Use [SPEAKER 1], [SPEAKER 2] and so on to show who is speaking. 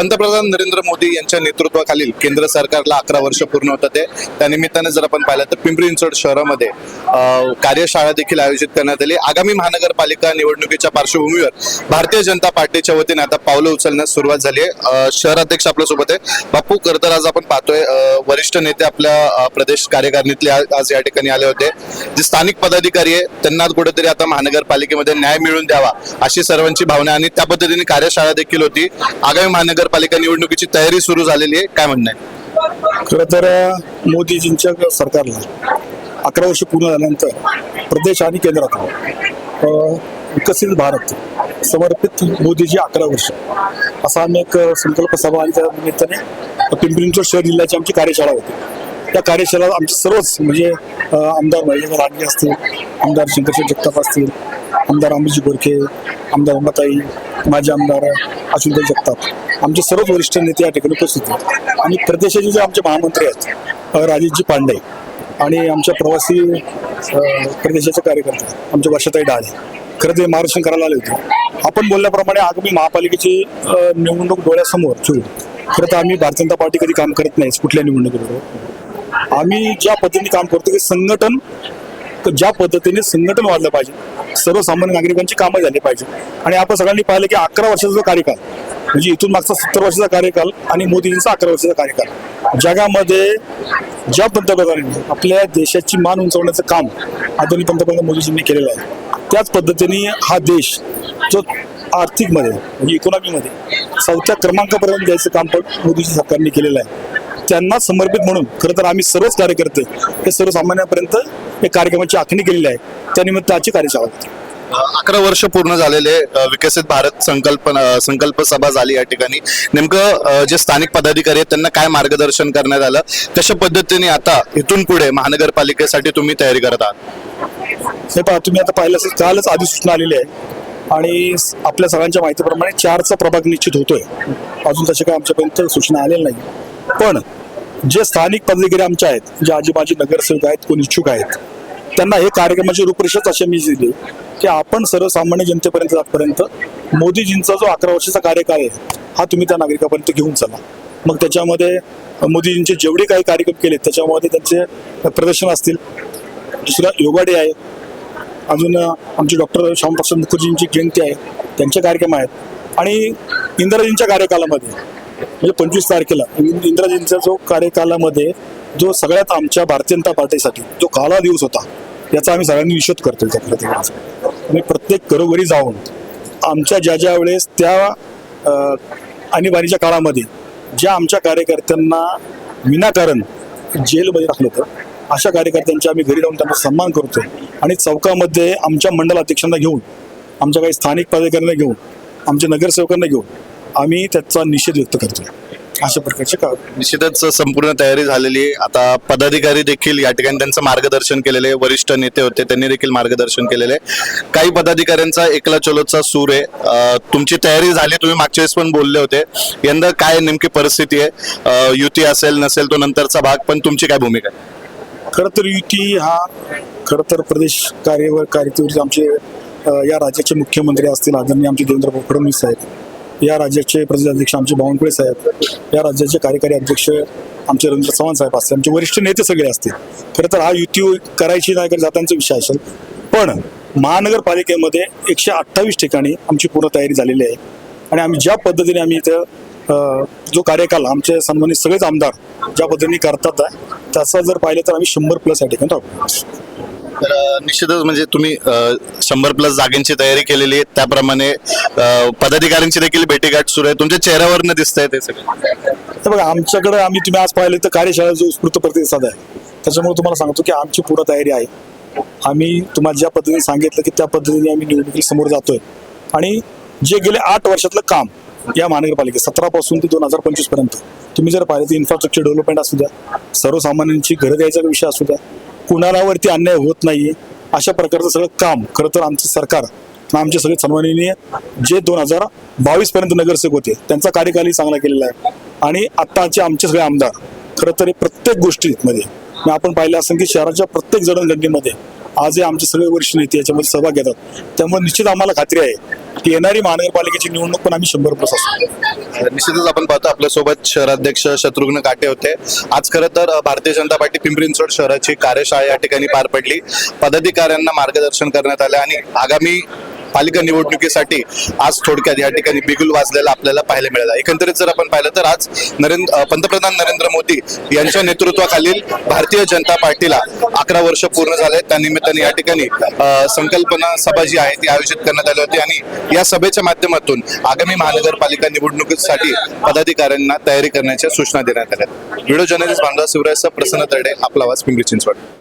[SPEAKER 1] पंतप्रधान नरेंद्र मोदी यांच्या नेतृत्वाखालील केंद्र सरकारला अकरा वर्ष पूर्ण होतात. ते त्यानिमित्ताने जर आपण पाहिलं तर पिंपरी चिंचवड शहरामध्ये कार्यशाळा देखील आयोजित करण्यात आली. आगामी महानगरपालिका निवडणुकीच्या पार्श्वभूमीवर भारतीय जनता पार्टीच्या वतीने आता पावलं उचलण्यास सुरुवात झाली आहे. अध्यक्ष आपल्यासोबत आहे. बापू खरं आज आपण पाहतोय. वरिष्ठ नेते आपल्या प्रदेश कार्यकारिणीतले आज या ठिकाणी आले होते. जे स्थानिक पदाधिकारी आहे त्यांना कुठेतरी आता महानगरपालिकेमध्ये न्याय मिळवून द्यावा अशी सर्वांची भावना आणि त्या पद्धतीने कार्यशाळा देखील होती. आगामी महानगर नगरपालिका निवडणुकीची तयारी सुरू झालेली आहे. काय म्हणणं आहे?
[SPEAKER 2] खरं तर मोदीजींच्या सरकारला अकरा वर्ष पूर्ण झाल्यानंतर प्रदेश आणि केंद्रात विकसित भारत समर्पित मोदीजी अकरा वर्ष. असा आम्ही एक संकल्प सभा आणि त्या निमित्ताने पिंपरी शहर जिल्ह्याची आमची कार्यशाळा होती. त्या कार्यशाळा आमचे सर्वच म्हणजे आमदार महेंद्र रानगे असतील आमदार शंकरशेठ जगताप असतील आमदार अमितजी गोरखे आमदार अंबाताई माजी आमदार अश्विनताई जगताप. आमचे सर्वच वरिष्ठ नेते या ठिकाणी उपस्थित आहेत. आणि प्रदेशाचे जे आमचे महामंत्री आहेत राजेशजी पांडे आणि आमच्या प्रवासी प्रदेशाचे कार्यकर्ते आमच्या वर्षाताई डाळे खरं ते मार्गदर्शन करायला आले होते. आपण बोलल्याप्रमाणे आगामी महापालिकेची निवडणूक डोळ्यासमोर ठेवून खरं तर आम्ही भारतीय जनता पार्टी कधी काम करत नाही कुठल्या निवडणुकीबरोबर. आम्ही ज्या पद्धतीने काम करतो की संघटन तर ज्या पद्धतीने संघटन वाढलं पाहिजे सर्वसामान्य नागरिकांची कामं झाली पाहिजे. आणि आपण सगळ्यांनी पाहिलं की अकरा वर्षाचा जो कार्यकाल म्हणजे इथून मागचा सत्तर वर्षाचा कार्यकाल आणि मोदीजींचा अकरा वर्षाचा कार्यकाल जगामध्ये ज्या पंतप्रधानांनी आपल्या देशाची मान उंचवण्याचं काम आदरणीय पंतप्रधान मोदीजींनी केलेलं आहे त्याच पद्धतीने हा देश जो आर्थिकमध्ये म्हणजे इकॉनॉमीमध्ये चौथ्या क्रमांकापर्यंत द्यायचं काम पण मोदीजी सरकारने केलेलं आहे. त्यांना समर्पित म्हणून खरं तर आम्ही सर्वच कार्यकर्ते हे सर्वसामान्यांपर्यंत या कार्यक्रमाची आखणी केलेली आहे. त्यानिमित्त आजची कार्यशाळा होती.
[SPEAKER 1] अकरा वर्ष पूर्ण झालेले विकसित भारत संकल्प संकल्प सभा झाली या ठिकाणी. नेमकं जे स्थानिक पदाधिकारी आहेत त्यांना काय मार्गदर्शन करण्यात आलं? कशा पद्धतीने आता इथून पुढे महानगरपालिकेसाठी तुम्ही तयारी करत आहात?
[SPEAKER 2] हे पहा तुम्ही आता पाहिलं असेल कालच अधिसूचना आलेली आहे. आणि आपल्या सगळ्यांच्या माहितीप्रमाणे चारचा प्रभाग निश्चित होतोय. अजून तसे काय आमच्यापर्यंत सूचना आलेल्या नाही. पण जे स्थानिक पदाधिकारी आमच्या आहेत जे आजीबाजी नगरसेवक आहेत कोण इच्छुक आहेत त्यांना हे कार्यक्रमाची रूपरेषाच अशी मी दिली की आपण सर्वसामान्य जनतेपर्यंत जातपर्यंत मोदीजींचा जो अकरा वर्षाचा कार्यकाळ आहे हा तुम्ही त्या नागरिकापर्यंत घेऊन चला. मग त्याच्यामध्ये मोदीजींचे जेवढे काही कार्यक्रम केले त्याच्यामध्ये त्यांचे प्रदर्शन असतील. दुसरा योगा डे आहे. अजून आमचे डॉक्टर श्यामप्रसाद मुखर्जींची जयंती आहे त्यांचे कार्यक्रम आहेत. आणि इंदिराजींच्या कार्यकालामध्ये म्हणजे पंचवीस तारखेला इंदिराजींच्या जो कार्यकालामध्ये जो सगळ्यात आमच्या भारतीय जनता पार्टीसाठी जो काळा दिवस होता याचा आम्ही सगळ्यांनी निषेध करतो त्या म्हणजे प्रत्येक घरोघरी जाऊन आमच्या ज्या ज्या वेळेस त्या आणीबाणीच्या काळामध्ये ज्या आमच्या कार्यकर्त्यांना विनाकारण जेलमध्ये टाकलं होतं अशा कार्यकर्त्यांचे आम्ही घरी जाऊन त्यांना सन्मान करतो आणि चौकामध्ये आमच्या मंडल अध्यक्षांना घेऊन आमच्या काही स्थानिक पदाधिकाऱ्यांना घेऊन आमच्या नगरसेवकांना घेऊन आम्ही त्याचा निषेध व्यक्त करतोय. अशा प्रकारचे का
[SPEAKER 1] निश्चितच संपूर्ण तयारी झालेली आहे. आता पदाधिकारी देखील या ठिकाणी त्यांचं मार्गदर्शन केलेले वरिष्ठ नेते होते त्यांनी देखील मार्गदर्शन केलेले काही पदाधिकाऱ्यांचा एकला चलोचा सूर आहे. तुमची तयारी झाली तुम्ही मागच्या वेळेस पण बोलले होते. यंदा काय नेमकी परिस्थिती आहे? युती असेल नसेल तो नंतरचा भाग पण तुमची काय भूमिका आहे?
[SPEAKER 2] खरं तर युती हा खरं तर प्रदेश कार्यवर कार्यतेवर आमचे या राज्याचे मुख्यमंत्री असतील आदरणीय आमचे देवेंद्र फडणवीस साहेब या राज्याचे प्रदेशाध्यक्ष आमचे बावनकुळे साहेब या राज्याचे कार्यकारी अध्यक्ष आमचे रवींद्र चव्हाण साहेब असतील आमचे वरिष्ठ नेते सगळे असतील. खरं तर हा युती करायची नाही करायची जातांचा विषय असेल. पण महानगरपालिकेमध्ये एकशे अठ्ठावीस ठिकाणी आमची पूर्ण तयारी झालेली आहे. आणि आम्ही ज्या पद्धतीने आम्ही इथं जो कार्यकाल आमचे सन्मानित सगळेच आमदार ज्या पद्धतीने करतात आहे, त्याचा जर पाहिलं तर आम्ही शंभर प्लस या ठिकाणी राहू
[SPEAKER 1] तर निश्चितच म्हणजे तुम्ही शंभर प्लस जागेंची तयारी केलेली आहे. त्याप्रमाणे पदाधिकाऱ्यांची देखील भेटीगाठ सुरू आहे. तुमच्या चेहऱ्यावरनं दिसत आहे ते सगळं.
[SPEAKER 2] तर बघा आमच्याकडे आम्ही तुम्ही आज पाहिले तर कार्यशाळा जो उत्स्फूर्त प्रतिसाद आहे त्याच्यामुळे तुम्हाला सांगतो की आमची पूर्ण तयारी आहे. आम्ही तुम्हाला ज्या पद्धतीने सांगितलं की त्या पद्धतीने आम्ही निवडणुकी समोर जातोय. आणि जे गेले आठ वर्षातलं काम या महानगरपालिकेत सतरा पासून ते दोन हजार पंचवीसपर्यंत तुम्ही जर पाहिलं तर इन्फ्रास्ट्रक्चर डेव्हलपमेंट असू द्या सर्वसामान्यांची घरं द्यायचा विषय असू द्या कुणालावरती अन्याय होत नाही अशा प्रकारचं सगळं काम खरं तर आमचं सरकार आमचे सगळे सन्माननीय जे दोन हजार बावीस पर्यंत नगरसेवक होते त्यांचा कार्यकालही चांगला केलेला आहे. आणि आत्ताचे आमचे सगळे आमदार खरं तर प्रत्येक गोष्टीमध्ये आपण पाहिलं असेल की शहराच्या प्रत्येक जडणघडणीमध्ये आजही आमचे सगळे वरिष्ठ नेते याच्यामध्ये सहभाग घेतात. त्यामुळे निश्चित आम्हाला खात्री आहे ती येणारी महानगरपालिकेची निवडणूक पण आम्ही शंभर प्लस असतो
[SPEAKER 1] निश्चितच आपण पाहतो आपल्यासोबत शहराध्यक्ष शत्रुघ्न काटे होते. आज खरं तर भारतीय जनता पार्टी पिंपरी चिंचवड शहराची कार्यशाळा या ठिकाणी पार पडली. पदाधिकाऱ्यांना मार्गदर्शन करण्यात आले आणि आगामी पालिका निवडणुकीसाठी आज थोडक्यात या ठिकाणी बिगुल वाजलेला आपल्याला पाहायला मिळाला. एकंदरीत जर आपण पाहिलं तर आज नरेंद्र पंतप्रधान नरेंद्र मोदी यांच्या नेतृत्वाखालील भारतीय जनता पार्टीला अकरा वर्ष पूर्ण झाले. त्या निमित्ताने या ठिकाणी संकल्पना सभा जी आहे ती आयोजित करण्यात आली होती आणि या सभेच्या माध्यमातून आगामी महानगरपालिका निवडणुकीसाठी पदाधिकाऱ्यांना तयारी करण्याच्या सूचना देण्यात आल्या. व्हिडिओ जर्नलिस्ट बांधव शिवराजचा प्रसन्न तरडे आपला आवाज पिंपरी चिंचवड.